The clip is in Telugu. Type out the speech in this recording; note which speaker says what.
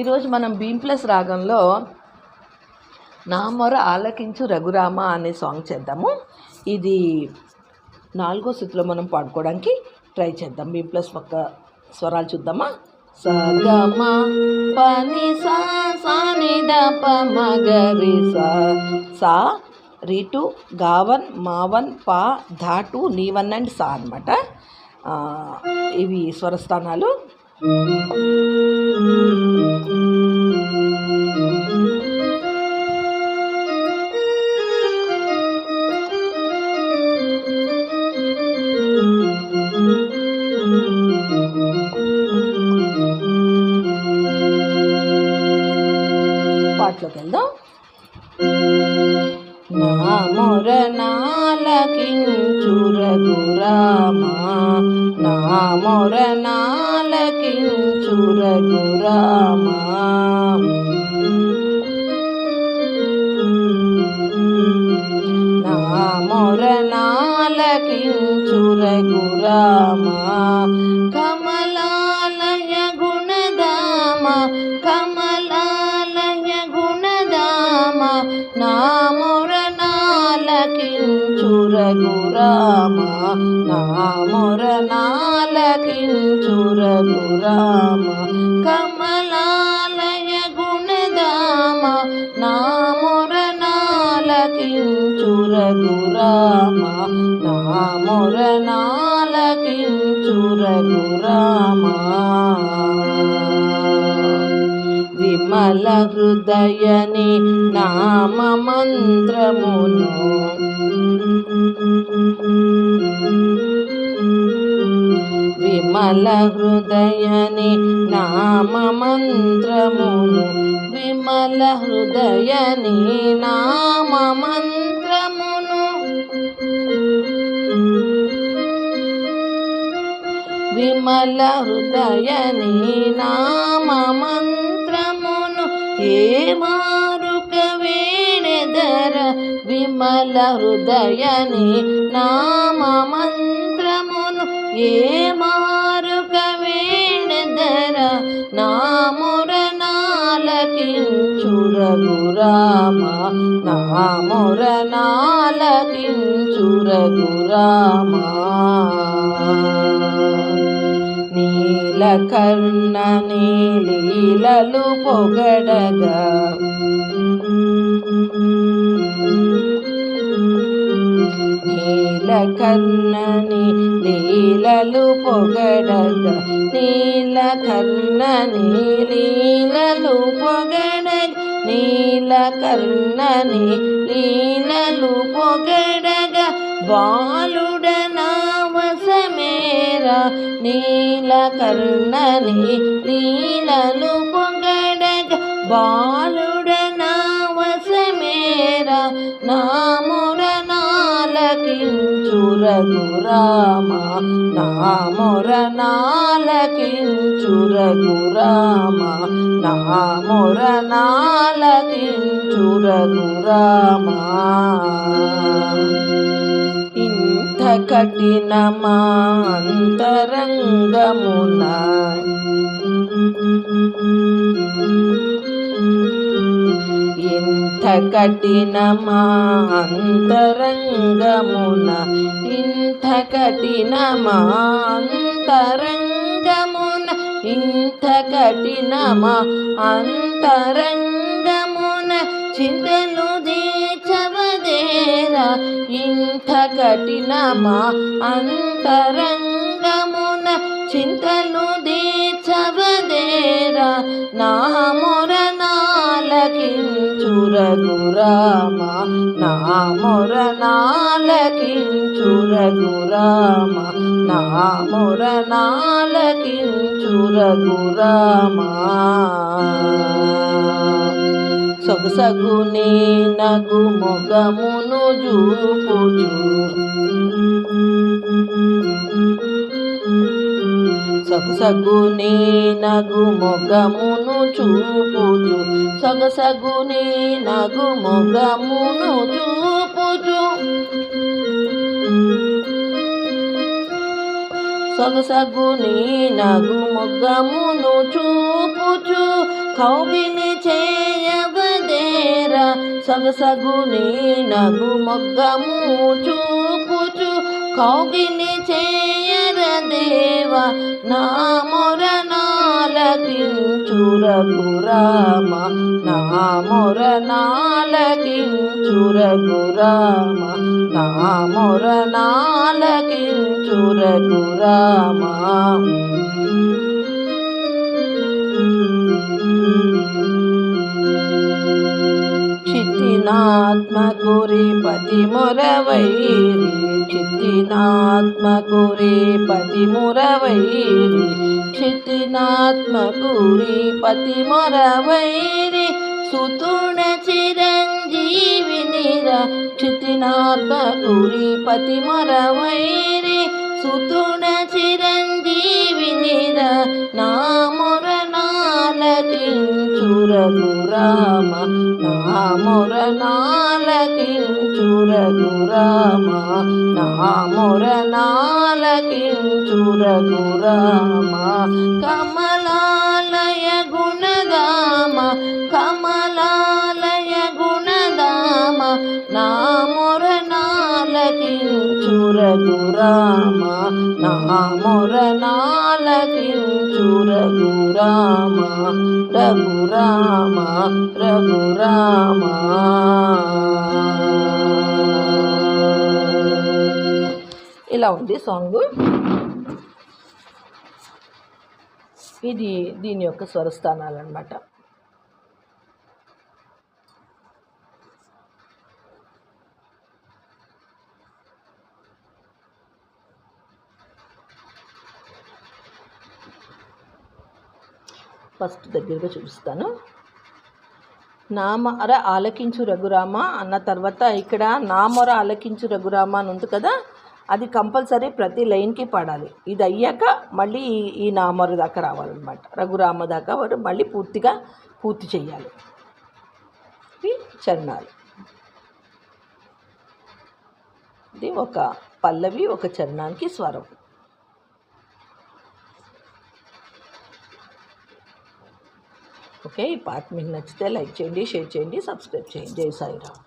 Speaker 1: ఈరోజు మనం బీమ్ ప్లస్ రాగంలో నా మొర ఆలకించు రఘురామ అనే సాంగ్ చేద్దాము. ఇది నాలుగో స్థితిలో మనం పాడుకోవడానికి ట్రై చేద్దాం. బీమ్ ప్లస్ పక్క స్వరాలు చూద్దామా? సగమ పని సా సా సా రీటు గావన్ మావన్ పా ధాటు నీవన్ అండ్ సా అనమాట ఇవి స్వరస్థానాలు. రఘురామా నా మొర రఘురామా నా మొర రఘురామా కమలాలయ రామ నా మొర నాలకించు రఘురామ కమలాలయ గుణదామ నా మొర నాలకించు రఘురామ నా మొర నాలకించు రఘురామ విమల హృదయని నామ మంత్రమును విమల హృదయని నామ మంత్రమును విమల హృదయని నామ మంత్రమును విమల హృదయని నామ మంత్రమును ఏ మారుక వేణెదర విమల హృదయని నామ మంత్ర ఏ మారుక నా నాముర నాలకించు రఘురామ నాముర నాలకించు నీల నీలకర్ణ నీలీలలు పొగడగా. నీలకర్ణని లీలలు పొగడగా నీలకర్ణని లీలలు నీల కన్నని లీలలు పొగడగ బాలుడ నావసమేరా నీల కన్నని లీలలు పొగడగ బాలుడ నావసమేర నాముర నాలకించు రఘురామ నాముర రామ రఘురామ నాముర నాలకించు రామ. ఇంత కఠినమా అంతరంగమున కఠినమా అంతరంగమున ఇంత కఠినమా అంతరంగమున ఇంత కఠినమా అంతరంగమున చింతలు దీచవదేరా ఇంత కఠినమా అంతరంగ ಚಿಂತನು ದೇಚವದೇರ నామొరనాలకించురగురామ నామొరనాలకించురగురామ నామొరనాలకించురగురామ సొగసగునే నగు మొగమును జూపుచు సొగసగునే నగు మొగమును చూపుచు. సొగసగునే నగు మొగమును చూపుచు. సొగసగు నీ నగు మొగ్గమును చూపుచు. కౌగిలి చేయవదేరా. సొగసగు నీ నగు మొగ్గము చూపుచు. కౌగిలి చేయరదేవ నా మొరనాలకించు రఘురామ నా మొరనాలకించు రఘురామ నా మొరనాలకించు రఘురామ చిత్తినాత్మకురి పతి మురవైరి చిత్తినాత్మకురి పతి మురవైరి చిత్తినాత్మకురి పతి మురవైరి సుతుణ చిరంజీవి నిర చిత్తినాత్మకురి పతి మురవైరి సుతుణ చిరంజీవి నిర నా మొరనాలకించు రఘురామ నా మొరనాలకించు రఘురామ నా మొరనాలకించు రఘురామ కమలాలయ రఘురామ నా మొరనాలకించు రఘురామ రఘురామ రఘురామ. ఇలా ఉంది సాంగ్. ఇది దీని యొక్క స్వరస్థానాలు అనమాట ఫస్ట్ దగ్గరగా చూపిస్తాను. నామర ఆలకించు రఘురామ అన్న తర్వాత ఇక్కడ నామర ఆలకించు రఘురామ అని ఉంది కదా అది కంపల్సరీ ప్రతి లైన్కి పాడాలి. ఇది అయ్యాక మళ్ళీ ఈ ఈ నామర దాకా రావాలన్నమాట. రఘురామ దాకా వాడు మళ్ళీ పూర్తిగా పూర్తి చేయాలి. చరణాలు. ఇది ఒక పల్లవి ఒక చరణానికి స్వరం. ఓకే ఈ పార్ట్ మీకు నచ్చితే లైక్ చేయండి షేర్ చేయండి సబ్స్క్రైబ్ చేయండి. జై సాయిరామ్.